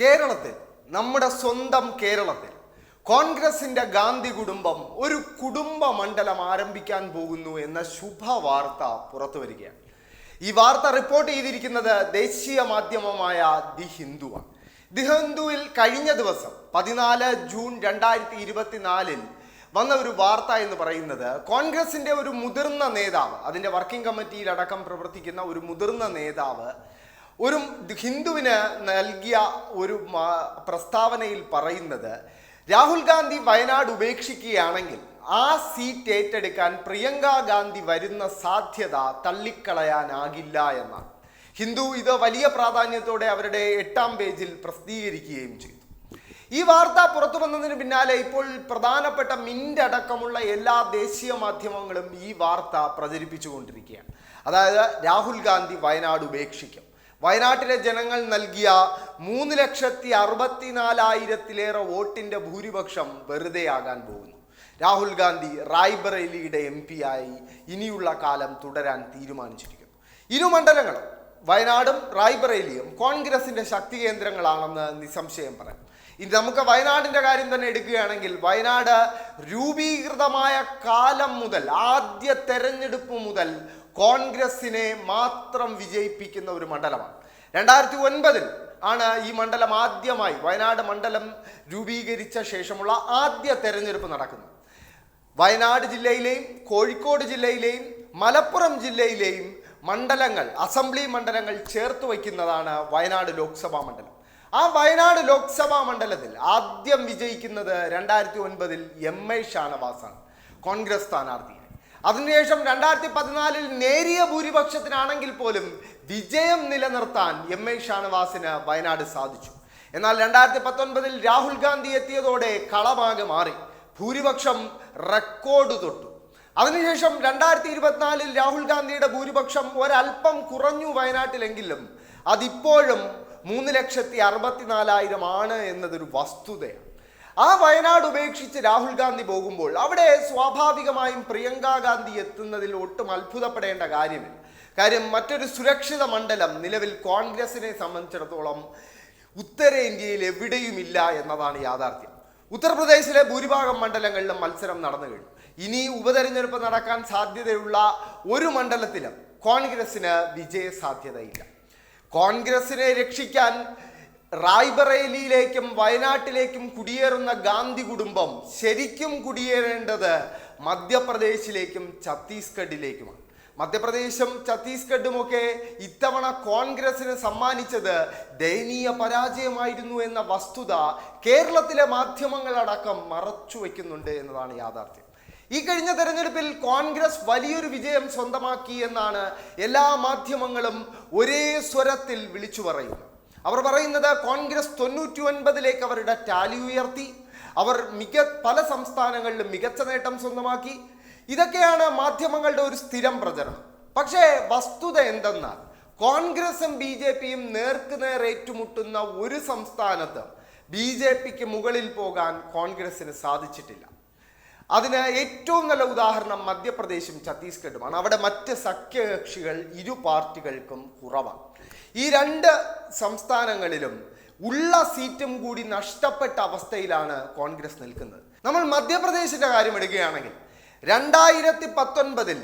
കേരളത്തിൽ നമ്മുടെ സ്വന്തം കേരളത്തിൽ കോൺഗ്രസിന്റെ ഗാന്ധി കുടുംബം ഒരു കുടുംബ മണ്ഡലം ആരംഭിക്കാൻ പോകുന്നു എന്ന ശുഭവാർത്ത പുറത്തു വരികയാണ്. ഈ വാർത്ത റിപ്പോർട്ട് ചെയ്തിരിക്കുന്നത് ദേശീയ മാധ്യമമായ ദി ഹിന്ദുവാണ്. ദി ഹിന്ദുവിൽ കഴിഞ്ഞ ദിവസം പതിനാല് ജൂൺ രണ്ടായിരത്തി ഇരുപത്തിനാലിൽ വന്ന ഒരു വാർത്ത എന്ന് പറയുന്നത് കോൺഗ്രസിന്റെ ഒരു മുതിർന്ന നേതാവ് അതിന്റെ വർക്കിംഗ് കമ്മിറ്റിയിലടക്കം പ്രവർത്തിക്കുന്ന ഒരു മുതിർന്ന നേതാവ് ഒരു ഹിന്ദുവിന് നൽകിയ ഒരു പ്രസ്താവനയിൽ പറയുന്നത് രാഹുൽ ഗാന്ധി വയനാട് ഉപേക്ഷിക്കുകയാണെങ്കിൽ ആ സീറ്റ് ഏറ്റെടുക്കാൻ പ്രിയങ്ക ഗാന്ധി വരുന്ന സാധ്യത തള്ളിക്കളയാനാകില്ല എന്നാണ്. ഹിന്ദു ഇത് വലിയ പ്രാധാന്യത്തോടെ അവരുടെ എട്ടാം പേജിൽ പ്രസിദ്ധീകരിക്കുകയും ചെയ്തു. ഈ വാർത്ത പുറത്തു വന്നതിന് പിന്നാലെ ഇപ്പോൾ പ്രധാനപ്പെട്ട മിന്റ് അടക്കമുള്ള എല്ലാ ദേശീയ മാധ്യമങ്ങളും ഈ വാർത്ത പ്രചരിപ്പിച്ചുകൊണ്ടിരിക്കുകയാണ്. അതായത് രാഹുൽ ഗാന്ധി വയനാട് ഉപേക്ഷിക്കും. വയനാട്ടിലെ ജനങ്ങൾ നൽകിയ മൂന്ന് ലക്ഷത്തി അറുപത്തിനാലായിരത്തിലേറെ വോട്ടിന്റെ ഭൂരിപക്ഷം വെറുതെയാകാൻ പോകുന്നു. രാഹുൽ ഗാന്ധി റായ്ബറേലിയുടെ എം പി ആയി ഇനിയുള്ള കാലം തുടരാൻ തീരുമാനിച്ചിരിക്കുന്നു. ഇരു മണ്ഡലങ്ങളും വയനാടും റായ്ബറേലിയും കോൺഗ്രസിന്റെ ശക്തി കേന്ദ്രങ്ങളാണെന്ന് നിസ്സംശയം പറയാം. ഇനി നമുക്ക് വയനാടിന്റെ കാര്യം തന്നെ എടുക്കുകയാണെങ്കിൽ വയനാട് രൂപീകൃതമായ കാലം മുതൽ ആദ്യ തെരഞ്ഞെടുപ്പ് മുതൽ കോൺഗ്രസിനെ മാത്രം വിജയിപ്പിക്കുന്ന ഒരു മണ്ഡലമാണ്. രണ്ടായിരത്തി ഒൻപതിൽ ആണ് ഈ മണ്ഡലം ആദ്യമായി വയനാട് മണ്ഡലം രൂപീകരിച്ച ശേഷമുള്ള ആദ്യ തെരഞ്ഞെടുപ്പ് നടക്കുന്നത്. വയനാട് ജില്ലയിലെയും കോഴിക്കോട് ജില്ലയിലെയും മലപ്പുറം ജില്ലയിലെയും മണ്ഡലങ്ങൾ അസംബ്ലി മണ്ഡലങ്ങൾ ചേർത്ത് വയ്ക്കുന്നതാണ് വയനാട് ലോക്സഭാ മണ്ഡലം. ആ വയനാട് ലോക്സഭാ മണ്ഡലത്തിൽ ആദ്യം വിജയിക്കുന്നത് രണ്ടായിരത്തി ഒൻപതിൽ എം ഐ ഷാനവാസാണ് കോൺഗ്രസ് സ്ഥാനാർത്ഥിയായി. അതിനുശേഷം രണ്ടായിരത്തി പതിനാലിൽ നേരിയ ഭൂരിപക്ഷത്തിനാണെങ്കിൽ പോലും വിജയം നിലനിർത്താൻ എം ഐ ഷാനവാസിന് വയനാട് സാധിച്ചു. എന്നാൽ രണ്ടായിരത്തി പത്തൊൻപതിൽ രാഹുൽ ഗാന്ധി എത്തിയതോടെ കളമാകെ മാറി. ഭൂരിപക്ഷം റെക്കോർഡ് തൊട്ടു. അതിനുശേഷം രണ്ടായിരത്തി ഇരുപത്തിനാലിൽ രാഹുൽ ഗാന്ധിയുടെ ഭൂരിപക്ഷം ഒരൽപ്പം കുറഞ്ഞു വയനാട്ടിലെങ്കിലും അതിപ്പോഴും മൂന്ന് ലക്ഷത്തി അറുപത്തിനാലായിരം ആണ് എന്നതൊരു വസ്തുതയാണ്. ആ വയനാട് ഉപേക്ഷിച്ച് രാഹുൽ ഗാന്ധി പോകുമ്പോൾ അവിടെ സ്വാഭാവികമായും പ്രിയങ്ക ഗാന്ധി എത്തുന്നതിൽ ഒട്ടും അത്ഭുതപ്പെടേണ്ട കാര്യമില്ല. കാര്യം മറ്റൊരു സുരക്ഷിത മണ്ഡലം നിലവിൽ കോൺഗ്രസിനെ സംബന്ധിച്ചിടത്തോളം ഉത്തരേന്ത്യയിൽ എവിടെയുമില്ല എന്നതാണ് യാഥാർത്ഥ്യം. ഉത്തർപ്രദേശിലെ ഭൂരിഭാഗം മണ്ഡലങ്ങളിലും മത്സരം നടന്നു കഴിഞ്ഞു. ഇനി ഉപതെരഞ്ഞെടുപ്പ് നടക്കാൻ സാധ്യതയുള്ള ഒരു മണ്ഡലത്തിലും കോൺഗ്രസിന് വിജയ സാധ്യതയില്ല കോൺഗ്രസിനെ രക്ഷിക്കാൻ റായ്ബറേലിയിലേക്കും വയനാട്ടിലേക്കും കുടിയേറുന്ന ഗാന്ധി കുടുംബം ശരിക്കും കുടിയേറേണ്ടത് മധ്യപ്രദേശിലേക്കും ഛത്തീസ്ഗഡിലേക്കുമാണ്. മധ്യപ്രദേശും ഛത്തീസ്ഗഡുമൊക്കെ ഇത്തവണ കോൺഗ്രസിന് സമ്മാനിച്ചത് ദയനീയ പരാജയമായിരുന്നു എന്ന വസ്തുത കേരളത്തിലെ മാധ്യമങ്ങളടക്കം മറച്ചു വയ്ക്കുന്നുണ്ട് എന്നതാണ് യാഥാർത്ഥ്യം. ഈ കഴിഞ്ഞ തെരഞ്ഞെടുപ്പിൽ കോൺഗ്രസ് വലിയൊരു വിജയം സ്വന്തമാക്കി എന്നാണ് എല്ലാ മാധ്യമങ്ങളും ഒരേ സ്വരത്തിൽ വിളിച്ചു പറയുന്നത്. അവർ പറയുന്നത് കോൺഗ്രസ് തൊണ്ണൂറ്റി ഒൻപതിലേക്ക് അവരുടെ ടാലി ഉയർത്തി. അവർ മിക പല സംസ്ഥാനങ്ങളിലും മികച്ച നേട്ടം സ്വന്തമാക്കി. ഇതൊക്കെയാണ് മാധ്യമങ്ങളുടെ ഒരു സ്ഥിരം പ്രചരണം. പക്ഷേ വസ്തുത എന്തെന്നാൽ കോൺഗ്രസും ബി ജെ പിയും നേർക്കുനേർ ഏറ്റുമുട്ടുന്ന ഒരു സംസ്ഥാനത്ത് ബി ജെ പിക്ക് മുകളിൽ പോകാൻ കോൺഗ്രസിന് സാധിച്ചിട്ടില്ല. അതിന് ഏറ്റവും നല്ല ഉദാഹരണം മധ്യപ്രദേശും ഛത്തീസ്ഗഡുമാണ്. അവിടെ മറ്റ് സഖ്യകക്ഷികൾ ഇരു പാർട്ടികൾക്കും കുറവാണ്. ഈ രണ്ട് സംസ്ഥാനങ്ങളിലും ഉള്ള സീറ്റും കൂടി നഷ്ടപ്പെട്ട അവസ്ഥയിലാണ് കോൺഗ്രസ് നിൽക്കുന്നത്. നമ്മൾ മധ്യപ്രദേശിന്റെ കാര്യം എടുക്കുകയാണെങ്കിൽ രണ്ടായിരത്തി പത്തൊൻപതിൽ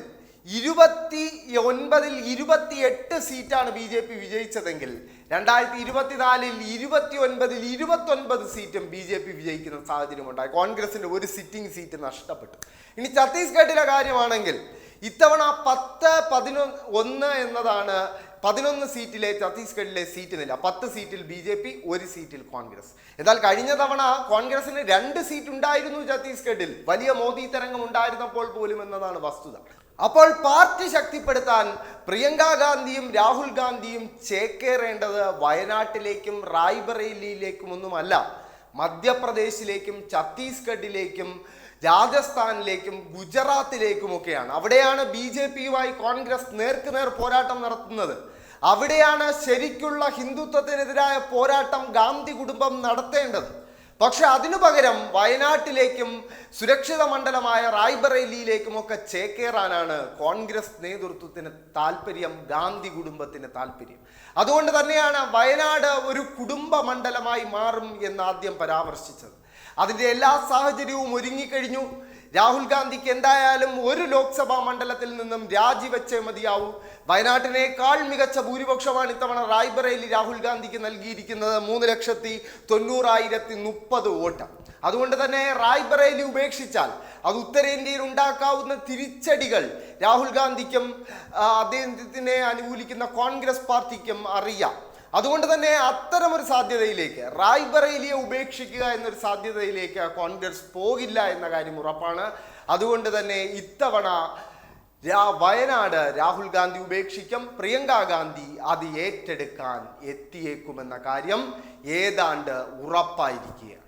ഇരുപത്തി ഒൻപതിൽ ഇരുപത്തി എട്ട് സീറ്റാണ് ബി ജെ പി വിജയിച്ചതെങ്കിൽ രണ്ടായിരത്തി ഇരുപത്തിനാലിൽ ഇരുപത്തി ഒൻപതിൽ ഇരുപത്തി ഒൻപത് സീറ്റും ബി ജെ പി വിജയിക്കുന്ന സാഹചര്യമുണ്ടായി. കോൺഗ്രസിന്റെ ഒരു സിറ്റിംഗ് സീറ്റ് നഷ്ടപ്പെട്ടു. ഇനി ഛത്തീസ്ഗഡിലെ കാര്യമാണെങ്കിൽ ഇത്തവണ പത്ത് പതിനൊന്ന് ഒന്ന് എന്നതാണ് പതിനൊന്ന് സീറ്റിലെ ഛത്തീസ്ഗഡിലെ സീറ്റ് നില. പത്ത് സീറ്റിൽ ബി ജെ പി ഒരു സീറ്റിൽ കോൺഗ്രസ്. എന്നാൽ കഴിഞ്ഞ തവണ കോൺഗ്രസിന് രണ്ട് സീറ്റ് ഉണ്ടായിരുന്നു ഛത്തീസ്ഗഡിൽ. വലിയ മോദി തരംഗം ഉണ്ടായിരുന്നപ്പോൾ പോലും എന്നതാണ് വസ്തുത. അപ്പോൾ പാർട്ടി ശക്തിപ്പെടുത്താൻ പ്രിയങ്ക ഗാന്ധിയും രാഹുൽ ഗാന്ധിയും ചേക്കേറേണ്ടത് വയനാട്ടിലേക്കും റായ്ബറേലിയിലേക്കും ഒന്നുമല്ല. മധ്യപ്രദേശിലേക്കും ഛത്തീസ്ഗഡിലേക്കും രാജസ്ഥാനിലേക്കും ഗുജറാത്തിലേക്കുമൊക്കെയാണ്. അവിടെയാണ് ബി ജെ പിയുമായി കോൺഗ്രസ് നേർക്കുനേർ പോരാട്ടം നടത്തുന്നത്. അവിടെയാണ് ശരിക്കുള്ള ഹിന്ദുത്വത്തിനെതിരായ പോരാട്ടം ഗാന്ധി കുടുംബം നടത്തേണ്ടത്. പക്ഷെ അതിനു പകരം വയനാട്ടിലേക്കും സുരക്ഷിത മണ്ഡലമായ റായ്ബറേലിയിലേക്കും ഒക്കെ ചേക്കേറാനാണ് കോൺഗ്രസ് നേതൃത്വത്തിന് താല്പര്യം ഗാന്ധി കുടുംബത്തിന് താല്പര്യം അതുകൊണ്ട് തന്നെയാണ് വയനാട് ഒരു കുടുംബ മണ്ഡലമായി മാറും എന്ന് ആദ്യം പരാമർശിച്ചത്. അതിന്റെ എല്ലാ സാഹചര്യവും ഒരുങ്ങിക്കഴിഞ്ഞു. രാഹുൽ ഗാന്ധിക്ക് എന്തായാലും ഒരു ലോക്സഭാ മണ്ഡലത്തിൽ നിന്നും രാജിവെച്ചേ മതിയാവൂ. വയനാട്ടിനേക്കാൾ മികച്ച ഭൂരിപക്ഷമാണ് ഇത്തവണ റായ്ബറേലി രാഹുൽ ഗാന്ധിക്ക് നൽകിയിരിക്കുന്നത് മൂന്ന് ലക്ഷത്തി തൊണ്ണൂറായിരത്തി മുപ്പത് വോട്ട്. അതുകൊണ്ട് തന്നെ റായ്ബറേലി ഉപേക്ഷിച്ചാൽ അത് ഉത്തരേന്ത്യയിൽ ഉണ്ടാക്കാവുന്ന തിരിച്ചടികൾ രാഹുൽ ഗാന്ധിക്കും അദ്ദേഹത്തിനെ അനുകൂലിക്കുന്ന കോൺഗ്രസ് പാർട്ടിക്കും അറിയാം. അതുകൊണ്ട് തന്നെ അത്തരം ഒരു സാധ്യതയിലേക്ക് റായ്ബറേലിയെ ഉപേക്ഷിക്കുക എന്നൊരു സാധ്യതയിലേക്ക് കോൺഗ്രസ് പോകില്ല എന്ന കാര്യം ഉറപ്പാണ്. അതുകൊണ്ട് തന്നെ ഇത്തവണ വയനാട് രാഹുൽ ഗാന്ധി ഉപേക്ഷിക്കും പ്രിയങ്ക ഗാന്ധി അത് ഏറ്റെടുക്കാൻ എത്തിയേക്കുമെന്ന കാര്യം ഏതാണ്ട് ഉറപ്പായിരിക്കുകയാണ്.